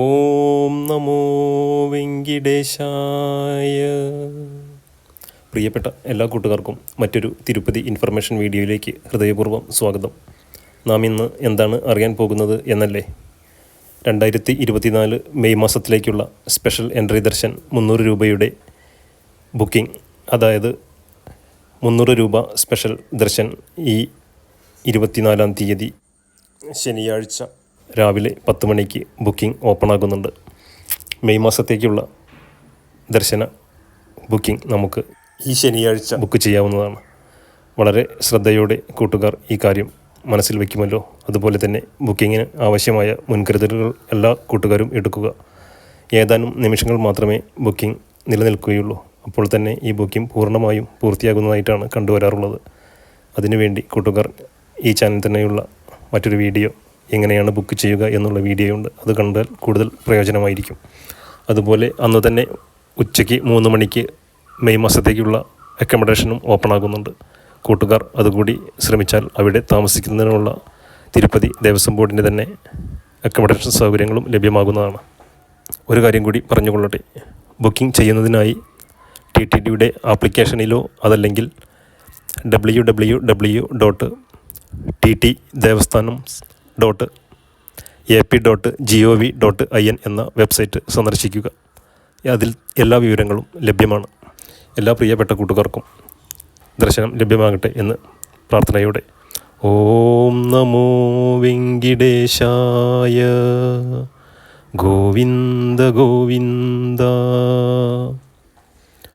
ഓം നമോ വെങ്കിടേശായ. പ്രിയപ്പെട്ട എല്ലാ കൂട്ടുകാർക്കും മറ്റൊരു തിരുപ്പതി ഇൻഫർമേഷൻ വീഡിയോയിലേക്ക് ഹൃദയപൂർവം സ്വാഗതം. നാം ഇന്ന് എന്താണ് അറിയാൻ പോകുന്നത് എന്നല്ലേ? രണ്ടായിരത്തി ഇരുപത്തിനാല് മെയ് മാസത്തിലേക്കുള്ള സ്പെഷ്യൽ എൻട്രി ദർശൻ മുന്നൂറ് രൂപയുടെ ബുക്കിംഗ് അതായത് മുന്നൂറ് രൂപ സ്പെഷ്യൽ ദർശൻ ഈ ഇരുപത്തിനാലാം തീയതി ശനിയാഴ്ച രാവിലെ പത്ത് മണിക്ക് ബുക്കിംഗ് ഓപ്പൺ ആകുന്നുണ്ട് മെയ് മാസത്തേക്കുള്ള ദർശന ബുക്കിംഗ് നമുക്ക് ഈ ശനിയാഴ്ച ബുക്ക് ചെയ്യാവുന്നതാണ്. വളരെ ശ്രദ്ധയോടെ കൂട്ടുകാർ ഈ കാര്യം മനസ്സിൽ വയ്ക്കുമല്ലോ. അതുപോലെ തന്നെ ബുക്കിങ്ങിന് ആവശ്യമായ മുൻകരുതലുകൾ എല്ലാ കൂട്ടുകാരും എടുക്കുക. ഏതാനും നിമിഷങ്ങൾ മാത്രമേ ബുക്കിംഗ് നിലനിൽക്കുകയുള്ളൂ. അപ്പോൾ തന്നെ ഈ ബുക്കിംഗ് പൂർണമായും പൂർത്തിയാകുന്നതായിട്ടാണ് കണ്ടുവരാറുള്ളത്. അതിനുവേണ്ടി കൂട്ടുകാർ ഈ ചാനൽ തന്നെയുള്ള മറ്റൊരു വീഡിയോ എങ്ങനെയാണ് ബുക്ക് ചെയ്യുക എന്നുള്ള വീഡിയോ ഉണ്ട്. അത് കണ്ടാൽ കൂടുതൽ പ്രയോജനമായിരിക്കും. അതുപോലെ അന്ന് തന്നെ ഉച്ചയ്ക്ക് മൂന്ന് മണിക്ക് മെയ് മാസത്തേക്കുള്ള അക്കോമഡേഷനും ഓപ്പൺ ആകുന്നുണ്ട്. കൂട്ടുകാർ അതുകൂടി ശ്രമിച്ചാൽ അവിടെ താമസിക്കുന്നതിനുള്ള തിരുപ്പതി ദേവസ്വം ബോർഡിന്റെ തന്നെ അക്കോമഡേഷൻ സൗകര്യങ്ങളും ലഭ്യമാകുന്നതാണ്. ഒരു കാര്യം കൂടി പറഞ്ഞുകൊള്ളട്ടെ. ബുക്കിംഗ് ചെയ്യുന്നതിനായി ടി ടി ഡിയുടെ ആപ്ലിക്കേഷനിലോ അതല്ലെങ്കിൽ W W W dot T T Devasthanam dot A P dot G O V dot I N എന്ന വെബ്സൈറ്റ് സന്ദർശിക്കുക. അതിൽ എല്ലാ വിവരങ്ങളും ലഭ്യമാണ്. എല്ലാ പ്രിയപ്പെട്ട കൂട്ടുകാർക്കും ദർശനം ലഭ്യമാകട്ടെ എന്ന് പ്രാർത്ഥനയോടെ. ഓം നമോ വെങ്കിടേശായ ഗോവിന്ദ ഗോവിന്ദ